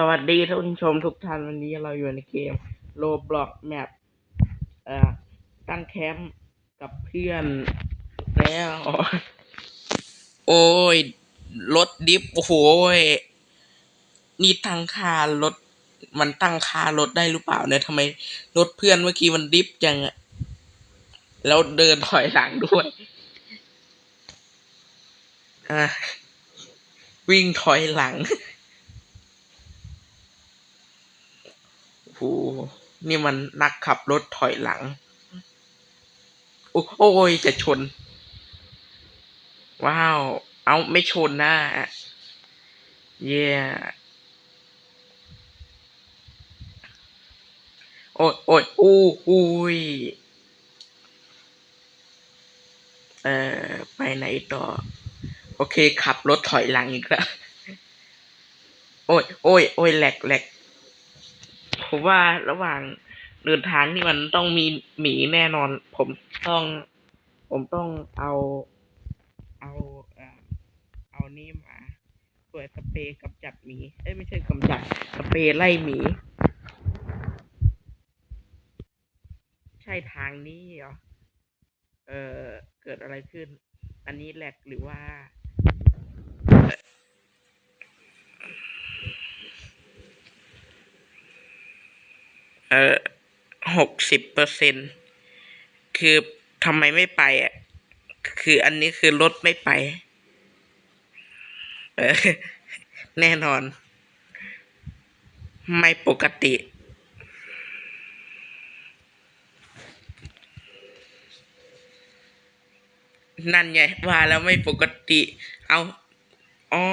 สวัสดีท่านผู้ชมทุกท่านวันนี้เราอยู่ในเกม Roblox Map เอ่อตั้งแคมป์กับเพื่อนแล้ว โอ้ยรถดิฟโอ้โหยนี่ตั้งค่ารถมันตั้งค่ารถได้หรือเปล่าเนี่ยทำไมรถเพื่อนเมื่อกี้มันดิฟจังอะแล้วเดินถอยหลังด้วยอะวิ่งถอยหลัง โอ้โหนี่มันนักขับรถถอยหลัง โอ้โอยจะชน ว้าว เอาไม่ชนนะเย่โอ้ยโอ้ยอู้อุ้ยเอ่อ ไปไหนต่อ โอเค ขับรถถอยหลังอีกแล้ว โอ้ยโอ้ยโอ้ยแหลกแหลก ผมว่าระหว่างเดินทางนี่มันต้องมีหมีแน่นอน ผมต้อง ผมต้องเอา เอาเออเอานี่มาเปิดสเปรย์กำจัดหมี เอ้ยไม่ใช่กำจัดสเปรย์ไล่หมี ใช่ทางนี้เหรอ เออเกิดอะไรขึ้น อันนี้แหลกหรือว่า เออหกสิบเปอร์เซ็นคือทำไมไม่ไปอะ คืออันนี้คือรถไม่ไป เออ แน่นอน ไม่ปกติ นั่นไงว่าแล้วไม่ปกติ เอาอ๋อ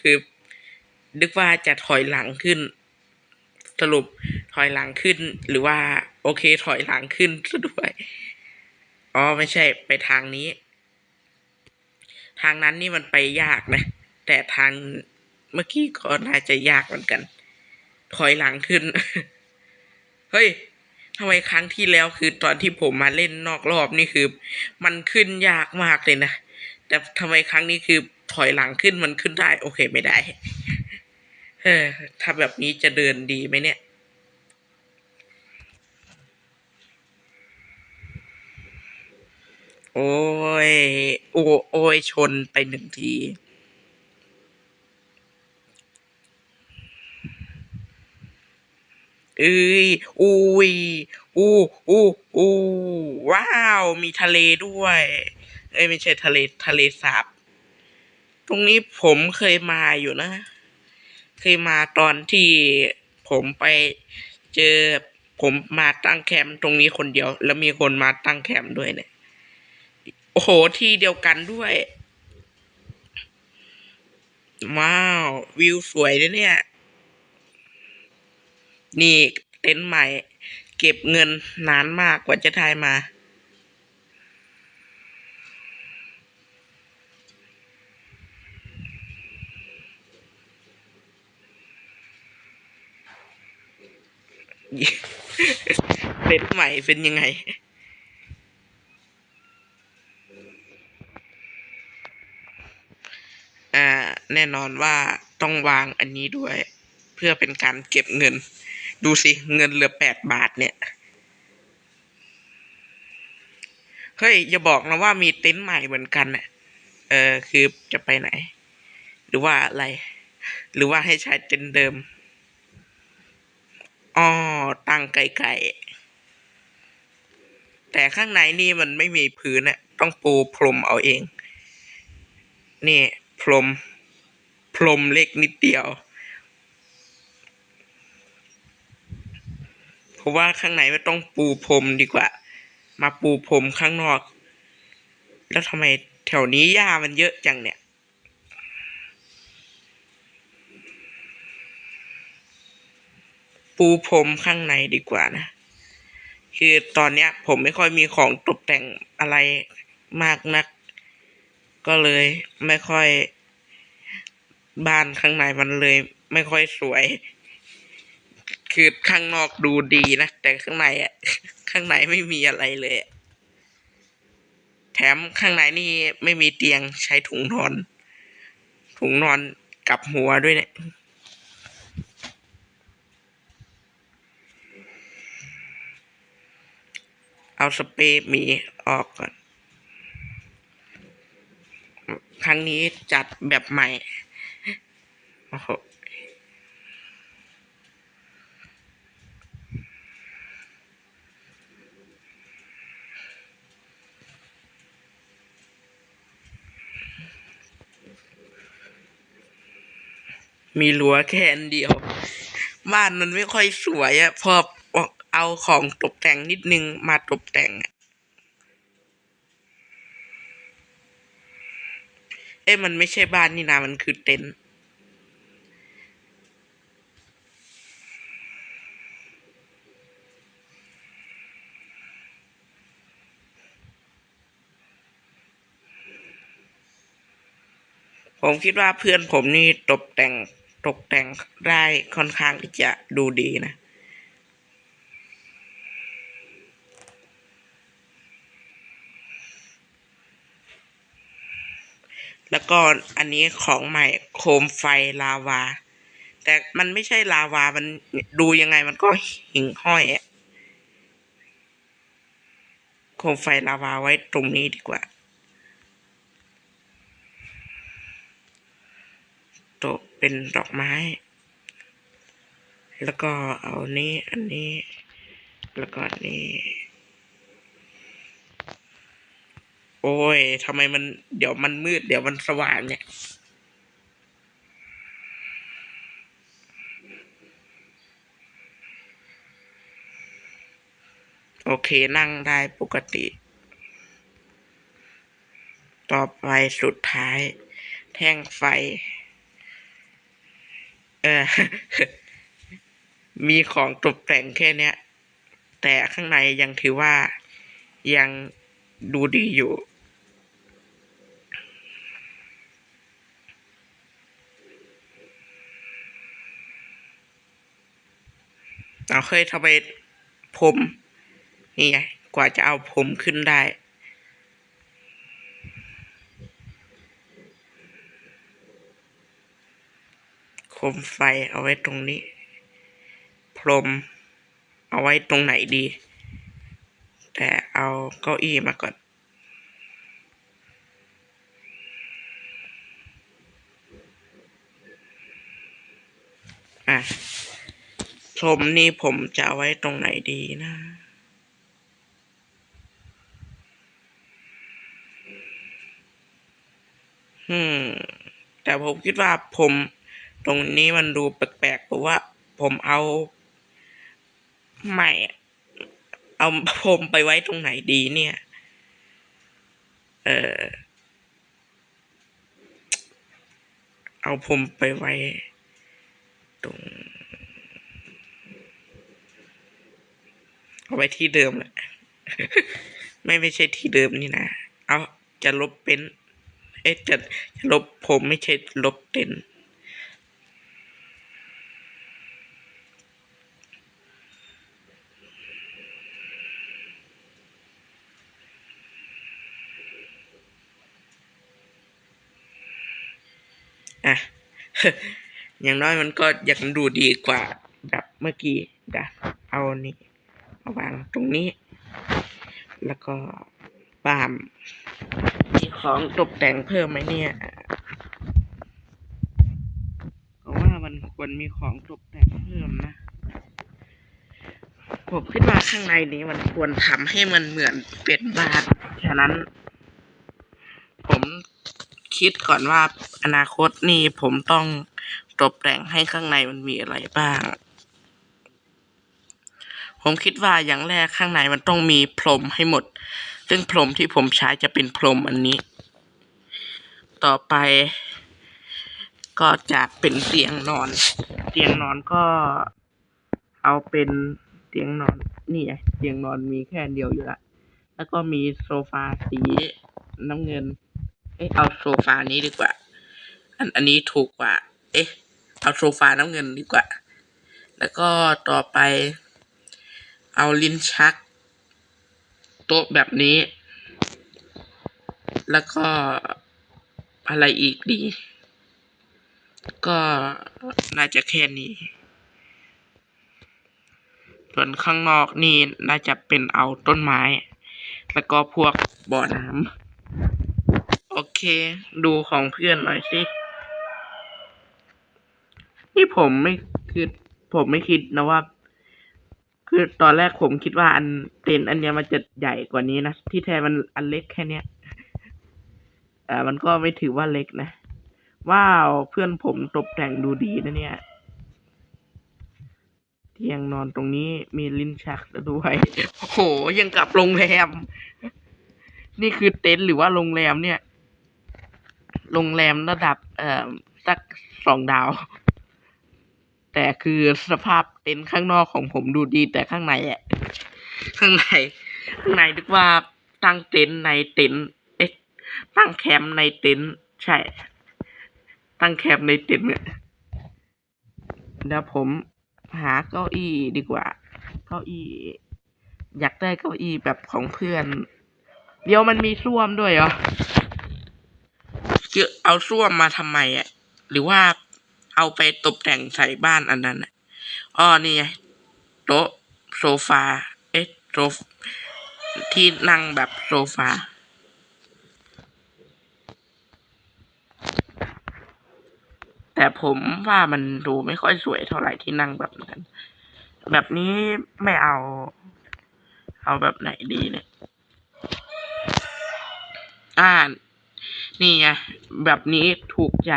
คือนึกว่าจะถอยหลังขึ้น สรุป ถอยหลังขึ้นหรือว่า โอเคถอยหลังขึ้นซะด้วย อ๋อไม่ใช่ไปทางนี้ ทางนั้นนี่มันไปยากนะ แต่ทางเมื่อกี้ก็น่าจะยากเหมือนกัน ถอยหลังขึ้น เฮ้ยทำไมครั้งที่แล้วคือตอนที่ผมมาเล่นนอกรอบนี่คือ มันขึ้นยากมากเลยนะ แต่ทำไมครั้งนี้คือถอยหลังขึ้นมันขึ้นได้ โอเคไม่ได้ เออถ้าแบบนี้จะเดินดีไหมเนี่ย โอ้ย โอ้โอ้ยชนไปหนึ่งทีเอ้ยอุ้ยอู้อู้อู้ว้าว มีทะเลด้วย เอ้ยไม่ใช่ทะเลทะเลสาบ ตรงนี้ผมเคยมาอยู่นะ เคยมาตอนที่ผมไปเจอผมมาตั้งแคมป์ตรงนี้คนเดียว แล้วมีคนมาตั้งแคมป์ด้วยเนี่ย โอ้โห ที่เดียวกันด้วย ว้าว วิวสวยเลยเนี่ย นี่เต็นท์ใหม่ เก็บเงินนานมากกว่าจะได้มา เต็นท์ใหม่เป็นยังไง อ่าแน่นอนว่าต้องวางอันนี้ด้วย เพื่อเป็นการเก็บเงิน ดูสิ เงินเหลือแปดบาทเนี่ย เฮ้ย อย่าบอกนะว่ามีเต็นท์ใหม่เหมือนกันน่ะเออคือจะไปไหน หรือว่าอะไร หรือว่าให้ใช้เต็นท์เดิมอ๋อตั้งไกลๆแต่ข้างในนี่มันไม่มีพื้นน่ะต้องปูพรมเอาเอง นี่ พรม พรมเล็กนิดเดียว เพราะว่าข้างในไม่ต้องปูพรมดีกว่า มาปูพรมข้างนอก แล้วทำไมแถวนี้หญ้ามันเยอะจังเนี่ยปูพรมข้างในดีกว่านะ คือตอนเนี้ยผมไม่ค่อยมีของตกแต่งอะไรมากนัก ก็เลยไม่ค่อยบ้านข้างในมันเลย ไม่ค่อยสวย คือข้างนอกดูดีนะ แต่ข้างในอะ ข้างในไม่มีอะไรเลยแถมข้างในนี่ไม่มีเตียงใช้ถุงนอน ถุงนอนกับหัวด้วยเนี่ยเอาสเปรย์หมีออกก่อน ครั้งนี้จัดแบบใหม่ โอ้โหมีรั้วแค่อันเดียว บ้านมันไม่ค่อยสวยอะพอเอาของตกแต่งนิดนึงมาตกแต่งอะ เอ้มันไม่ใช่บ้านนี่นะมันคือเต็นท์ผมคิดว่าเพื่อนผมนี่ตกแต่งตกแต่งได้ค่อนข้างที่จะดูดีนะ แล้วก็อันนี้ของใหม่โคมไฟลาวา แต่มันไม่ใช่ลาวา มันดูยังไงมันก็หิ่งห้อยอะโคมไฟลาวาไว้ตรงนี้ดีกว่าโตเป็นดอกไม้ แล้วก็เอานี้อันนี้ แล้วก็อันนี้ โอ้ยทำไมมัน เดี๋ยวมันมืด เดี๋ยวมันสว่างเนี่ย โอเคนั่งได้ปกติ ต่อไปสุดท้าย แท่งไฟ เออ มีของตกแต่งแค่เนี้ย แต่ข้างในยังถือว่ายังดูดีอยู่ เราเคยทำไปผมนี่ไงกว่าจะเอาผมขึ้นได้ โคมไฟเอาไว้ตรงนี้ พรม เอาไว้ตรงไหนดี แต่เอาเก้าอี้มาก่อน พรมนี่ผมจะเอาไว้ตรงไหนดีนะอืม แต่ผมคิดว่าผมตรงนี้มันดูแปลกๆเพราะว่าผมเอาไม่ เอาผมไปไว้ตรงไหนดีเนี่ย เออ เอาผมไปไว้ ตรง เอา ไว้ที่เดิมแหละ ไม่ไม่ใช่ที่เดิมนี่นะ เอาจะลบเป็น เอ๊ะจะจะลบผมไม่ใช่ลบเต็นอะอย่างน้อยมันก็ยังดูดีกว่าแบบเมื่อกี้เดี๋ยวเอานี่ มาวางตรงนี้ แล้วก็ปามมีของตกแต่งเพิ่มไหมเนี่ยเพราะว่ามันควรมีของตกแต่งเพิ่มนะ ผมคิดว่าข้างในนี้มันควรทำให้มันเหมือนเป็นบ้านฉะนั้น ผมคิดก่อนว่าอนาคตนี่ผมต้องตกแต่งให้ข้างในมันมีอะไรบ้าง ผมคิดว่าอย่างแรกข้างในมันต้องมีพรมให้หมด ซึ่งพรมที่ผมใช้จะเป็นพรมอันนี้ ต่อไปก็จะเป็นเตียงนอน เตียงนอนก็ เอาเป็นเตียงนอนนี่ไงเตียงนอนมีแค่เดียวอยู่ละแล้วก็มีโซฟาสีน้ำเงิน เอ๊ะเอาโซฟานี้ดีกว่า อันอันนี้ถูกกว่า เอ๊ะ เอาโซฟาน้ำเงินดีกว่า แล้วก็ต่อไป เอาลิ้นชัก โต๊ะแบบนี้ แล้วก็อะไรอีกดี ก็น่าจะแค่นี้ ส่วนข้างนอกนี่น่าจะเป็นเอาต้นไม้ แล้วก็พวกบ่อน้ำโอเค ดูของเพื่อนหน่อยสินี่ผมไม่คือผมไม่คิดนะว่า คือตอนแรกผมคิดว่าอันเต็นท์อันเนี้ยมันจะใหญ่กว่านี้นะ ที่แท้มันอันเล็กแค่เนี้ยอ่ามันก็ไม่ถือว่าเล็กนะ ว้าวเพื่อนผมตกแต่งดูดีนะเนี่ย เตียงนอนตรงนี้มีลิ้นชักด้วยโอ้โหยังกลับโรงแรม นี่คือเต็นท์หรือว่าโรงแรมเนี่ย โรงแรมระดับ เอ่อสักสองดาว แต่คือสภาพเต็นท์ข้างนอกของผมดูดีแต่ข้างในอะข้างในข้างในนึกว่าตั้งเต็นท์ในเต็นท์เอ๊ะตั้งแคมป์ในเต็นท์ใช่ ตั้งแคมป์ในเต็นท์เนี่ยเดี๋ยวผมหาเก้าอี้ดีกว่า เก้าอี้ อยากได้เก้าอี้แบบของเพื่อน เดี๋ยวมันมีส้วมด้วยเหรอเอาส้วมมาทำไมอะ หรือว่า เอาไปตกแต่งใส่บ้านอันนั้นอ๋อนี่ไงโต๊ะโซฟา เอ๊ะโซฟที่นั่งแบบโซฟาแต่ผมว่ามันดูไม่ค่อยสวยเท่าไหร่ที่นั่งแบบนั้น แบบนี้ไม่เอา เอาแบบไหนดีเนี่ย อ่า นี่ไงแบบนี้ถูกใจ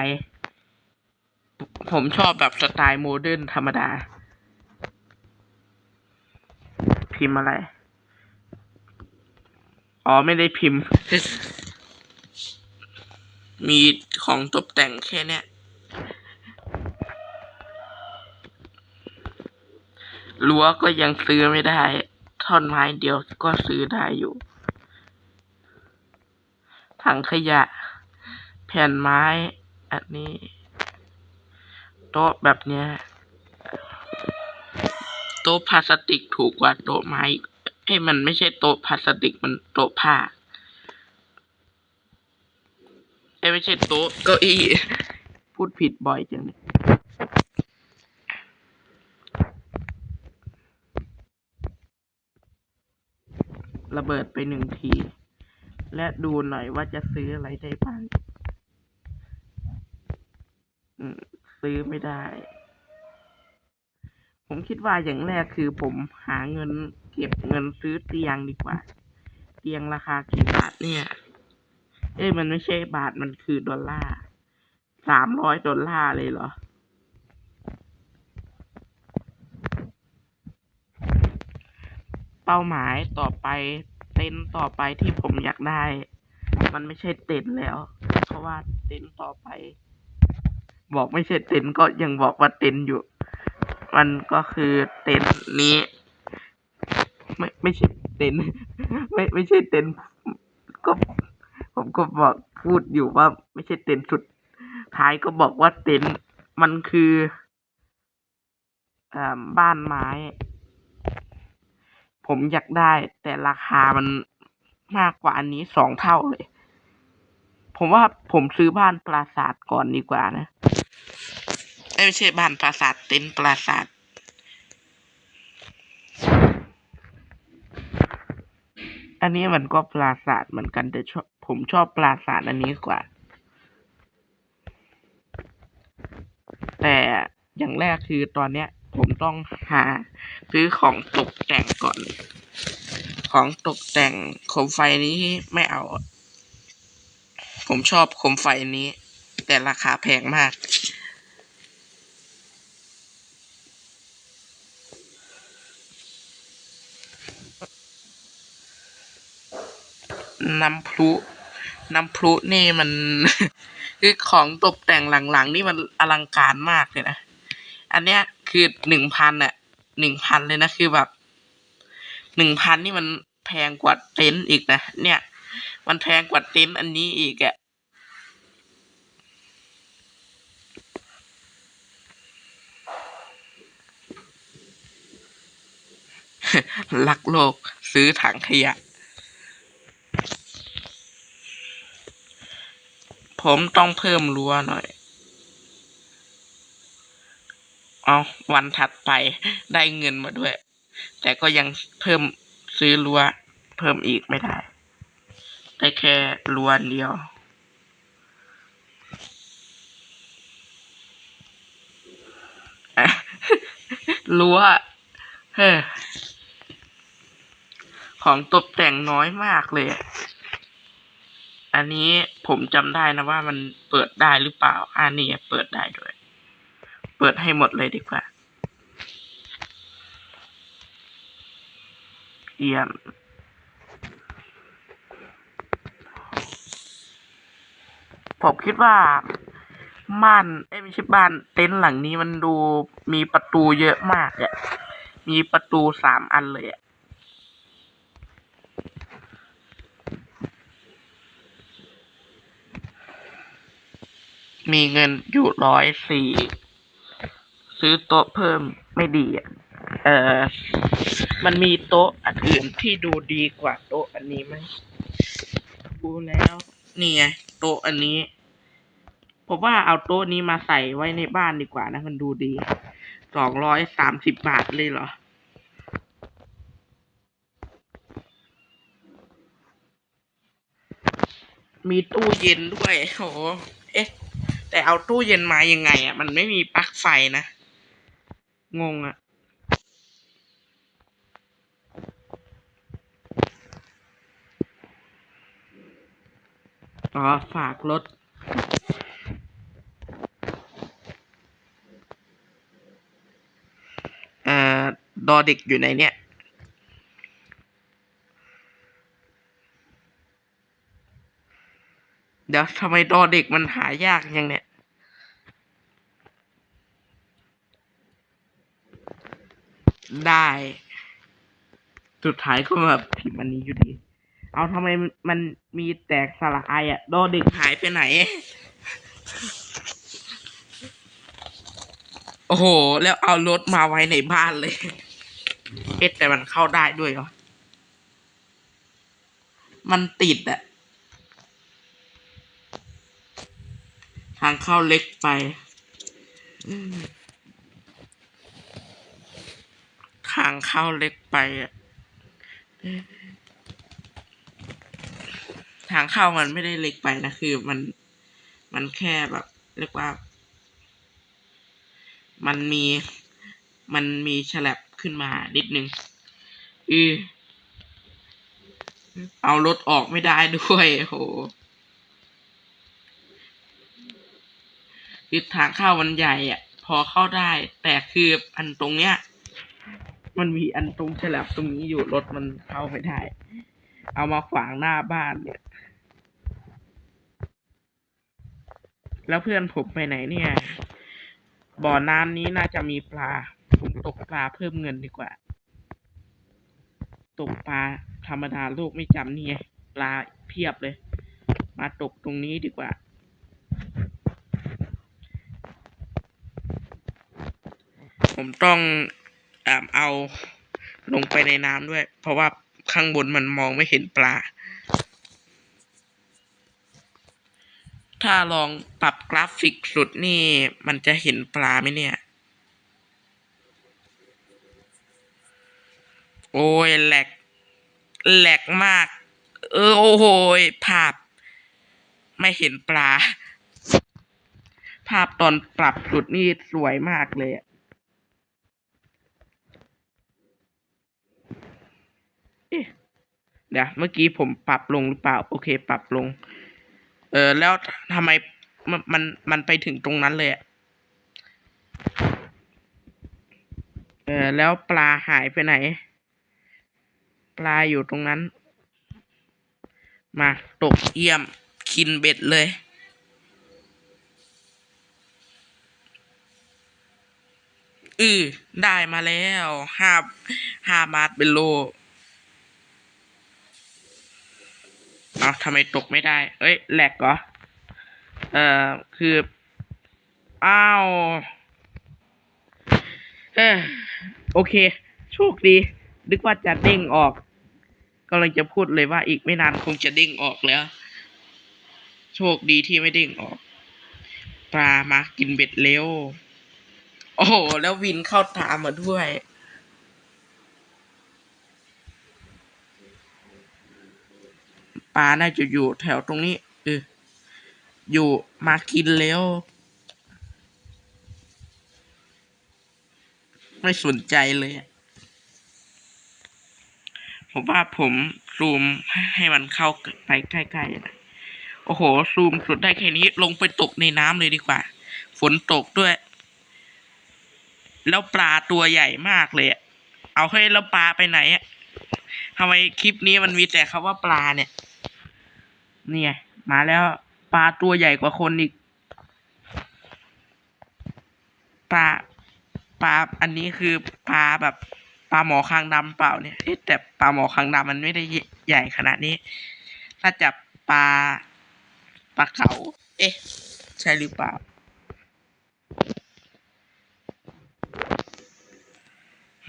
ผมชอบแบบสไตล์โมเดิร์นธรรมดา พิมพ์อะไร อ๋อไม่ได้พิมพ์ มีของตกแต่งแค่เนี้ยรั้วก็ยังซื้อไม่ได้ ท่อนไม้เดียวก็ซื้อได้อยู่ ถังขยะ แผ่นไม้ อันนี้ ต๊ะแบบเนี้ยโต๊ะพลาสติกถูกกว่าโต๊ะไม้อีกเอ้มันไม่ใช่โต๊ะพลาสติกมันโต๊ะผ้าเอ้ไม่ใช่โต๊ะเก้าอี้พูดผิดบ่อยจังเลยระเบิดไปหนึ่งที และดูหน่อยว่าจะซื้ออะไรได้บ้าง อืม ซื้อไม่ได้ ผมคิดว่าอย่างแรกคือผมหาเงินเก็บเงินซื้อเตียงดีกว่า เตียงราคากี่บาทเนี่ย เอ้ยมันไม่ใช่บาทมันคือดอลลาร์สามร้อยดอลลาร์เลยเหรอเป้าหมายต่อไปเต็นท์ต่อไปที่ผมอยากได้ มันไม่ใช่เต็นท์แล้ว เพราะว่าเต็นท์ต่อไป บอกไม่ใช่เต็นก็ยังบอกว่าเต็นอยู่ มันก็คือเต็นนี้ ไม่ไม่ใช่เต็นไม่ไม่ใช่เต็นก็ผมก็บอกพูดอยู่ว่า ไม่ใช่เต็นสุดท้ายก็บอกว่าเต็นมันคืออ่าบ้านไม้ ผมอยากได้ แต่ราคามันมากกว่าอันนี้สองเท่าเลย ผมว่าผมซื้อบ้านปราสาทก่อนดีกว่านะ ไม่ใช่บ้านปราสาทเต็นท์ปราสาทอันนี้มันก็ปราสาทเหมือนกันแต่ชอบผมชอบปราสาทอันนี้กว่า แต่อย่างแรกคือตอนเนี้ย ผมต้องหาซื้อของตกแต่งก่อน ของตกแต่งโคมไฟนี้ไม่เอา ผมชอบโคมไฟนี้ แต่ราคาแพงมาก น้ำพลุ น้ำพลุนี่มัน คือของตกแต่งหลังๆ นี่มันอลังการมากเลยนะ อันเนี้ยคือหนึ่งพันอะหนึ่งพันเลยนะคือแบบหนึ่งพันนี่มันแพงกว่าเต็นท์อีกนะเนี่ย มันแพงกว่าเต็นท์อันนี้อีกอะ รัก โลกซื้อถังขยะ ผมต้องเพิ่มรั้วหน่อย เอาวันถัดไปได้เงินมาด้วย แต่ก็ยังเพิ่มซื้อรั้วเพิ่มอีกไม่ได้ ได้แค่รั้วเดียวรั้วเฮ้ ของตกแต่งน้อยมากเลย อันนี้ผมจำได้นะว่ามันเปิดได้หรือเปล่าอันนี้เปิดได้ด้วย เปิดให้หมดเลยดีกว่าเยี่ยมผมคิดว่าบ้านเอ้ไม่ใช่บ้านเต็นท์หลังนี้มันดูมีประตูเยอะมากอะมีประตูสามอันเลยอะ มีเงินอยู่ร้อยสี่ซื้อโต๊ะเพิ่มไม่ดีอะเออมันมีโต๊ะอันอื่นที่ดูดีกว่าโต๊ะอันนี้ไหมดูแล้วนี่ไงโต๊ะอันนี้ผมว่าเอาโต๊ะนี้มาใส่ไว้ในบ้านดีกว่านะ มันดูดีสองร้อยสามสิบบาทเลยเหรอมีตู้เย็นด้วย โหเอ๊ะ แต่เอาตู้เย็นมายังไงอะ มันไม่มีปลั๊กไฟนะ งงอะ อ๋อ ฝากรถเอ่อดอเด็กอยู่ไหนเนี่ย เดี๋ยวทำไมดอเด็กมันหายากยังเนี่ย ได้ สุดท้ายก็มาพิมพ์อันนี้อยู่ดี เอาทำไมมันมีแตกสลายอะดเด็กหายไปไหน โอ้โห แล้วเอารถมาไว้ในบ้านเลย เอ๊ะแต่มันเข้าได้ด้วยเหรอ มันติดอะทางเข้าเล็กไป อืมทางเข้าเล็กไปอะทางเข้ามันไม่ได้เล็กไปนะ คือมันมันแค่แบบ เรียกว่า มันมีมันมีฉลับขึ้นมานิดนึงอือเอารถออกไม่ได้ด้วยโหคือทางเข้ามันใหญ่อะพอเข้าได้ แต่คืออันตรงเนี้ย มันมีอันตรงฉลับตรงนี้อยู่รถมันเข้าไม่ได้ เอามาขวางหน้าบ้านเนี่ย แล้วเพื่อนผมไปไหนเนี่ย บ่อน้ำนี้น่าจะมีปลา ผมตกปลาเพิ่มเงินดีกว่า ตกปลาธรรมดาโลกไม่จำนี่ไงปลาเพียบเลย มาตกตรงนี้ดีกว่าผมต้อง เอาลงไปในน้ำด้วย เพราะว่าข้างบนมันมองไม่เห็นปลา ถ้าลองปรับกราฟิกสุดนี่ มันจะเห็นปลาไหมเนี่ย โอ้ยแหลกแหลกมาก เออโอ้โหยภาพ ไม่เห็นปลา ภาพตอนปรับสุดนี่สวยมากเลยอะเอ๊ะ เดี๋ยวเมื่อกี้ผมปรับลงหรือเปล่า โอเค ปรับลง เออ แล้วทำไมมันมันมันไปถึงตรงนั้นเลยอะเออ แล้วปลาหายไปไหน ปลาอยู่ตรงนั้น มาตกเยี่ยมคินเบ็ดเลยอือได้มาแล้วห้าห้าบาทเป็นโลเอาทำไมตกไม่ได้ เอ้ยแหลกเหรอ เอ่อ คือ อ้าว เออโอเค โชคดี นึกว่าจะเด้งออกกำลังจะพูดเลยว่าอีกไม่นานคงจะเด้งออกแล้ว โชคดีที่ไม่เด้งออก ปลามากินเบ็ดเร็ว โอ้โห แล้ววินเข้าตามมาด้วย ปลาน่าจะอยู่แถวตรงนี้เอออยู่มากินแล้ว ไม่สนใจเลยผมว่าผมซูมให้มันเข้าไปใกล้ๆนะโอ้โห ซูมสุดได้แค่นี้ลงไปตกในน้ำเลยดีกว่า ฝนตกด้วย แล้วปลาตัวใหญ่มากเลยเอาให้แล้วปลาไปไหนอะทำไมคลิปนี้มันมีแต่คำว่าปลาเนี่ย เนี่ยมาแล้วปลาตัวใหญ่กว่าคนอีกปลาปลาอันนี้คือปลาแบบปลาหมอคางดำเปล่าเนี่ยแต่ปลาหมอคางดำมันไม่ได้ใหญ่ขนาดนี้ ถ้าจับปลาปลาเขา เอ๊ะ ใช่หรือเปล่า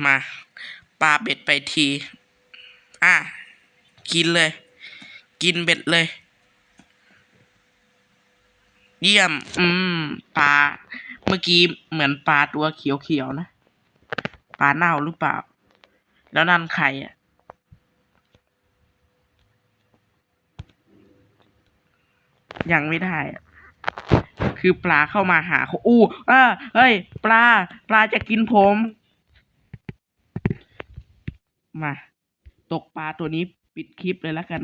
มาปลาเบ็ดไปที อะ กินเลย กินเบ็ดเลย เยี่ยม อืม ปลา เมื่อกี้เหมือนปลาตัวเขียวๆนะ ปลาเน่าหรือเปล่า แล้วนั่นใครอะ ยังไม่ได้อะคือปลาเข้ามาหาเขาอู้เออเฮ้ย ปลา ปลาจะกินผม มา ตกปลาตัวนี้ปิดคลิปเลยแล้วกัน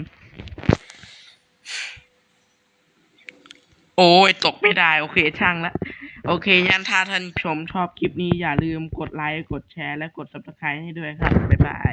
โอ้ยตกไม่ได้ โอเคช่างละ โอเค ยันถ้าท่านชมชอบคลิปนี้อย่าลืมกดไลค์ กดแชร์ และกด subscribe ให้ด้วยครับ บ๊ายบาย